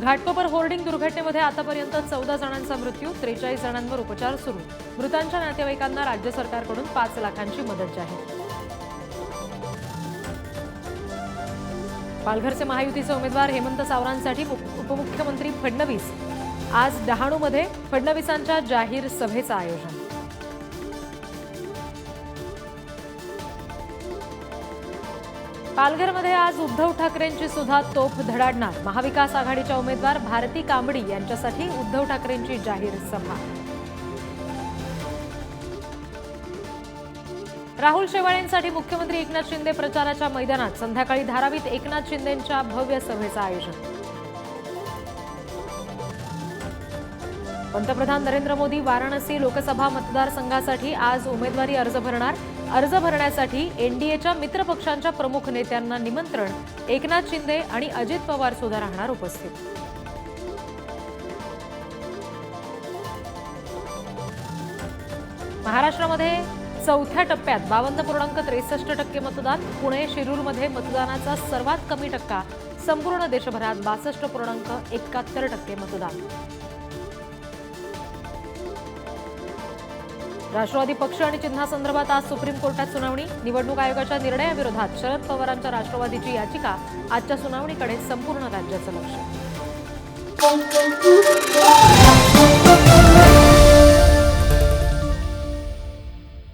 Ghatkopar hoarding दुर्घटनेमध्ये आतापर्यंत चौदा जणांचा मृत्यू त्रेचाळीस जणांवर उपचार सुरू. मृतांच्या नातेवाईकांना राज्य सरकारकडून पाच लाखांची मदत जाहीर. पालघरचे महायुतीचे उमेदवार हेमंत सावरांसाठी उपमुख्यमंत्री फडणवीस. आज डहाणूमध्ये फडणवीसांच्या जाहीर सभेचं आयोजन. पालघरमध्ये आज उद्धव ठाकरेंची सुद्धा तोफ धडाडणार. महाविकास आघाडीच्या उमेदवार भारती कांबडी यांच्यासाठी उद्धव ठाकरेंची जाहीर सभा. राहुल शेवाळेंसाठी मुख्यमंत्री एकनाथ शिंदे प्रचाराच्या मैदानात. संध्याकाळी धारावीत एकनाथ शिंदेंच्या भव्य सभेचं आयोजन. पंतप्रधान नरेंद्र मोदी वाराणसी लोकसभा मतदारसंघासाठी आज उमेदवारी अर्ज भरणार. अर्ज भरण्यासाठी एनडीएच्या मित्रपक्षांच्या प्रमुख नेत्यांना निमंत्रण. एकनाथ शिंदे आणि अजित पवार सुद्धा राहणार उपस्थित. महाराष्ट्रामध्ये चौथ्या टप्प्यात बावन्न पूर्णांक त्रेसष्ट टक्के मतदान. पुणे शिरूरमध्ये मतदानाचा सर्वात कमी टक्का. संपूर्ण देशभरात बासष्ट पूर्णांक एकाहत्तर टक्के मतदान. राष्ट्रवादी पक्ष आणि चिन्हासंदर्भात आज सुप्रीम कोर्टात सुनावणी. निवडणूक आयोगाच्या निर्णयाविरोधात शरद पवारांच्या राष्ट्रवादीची याचिका आजच्या सुनावणीकडे संपूर्ण राज्याचं लक्ष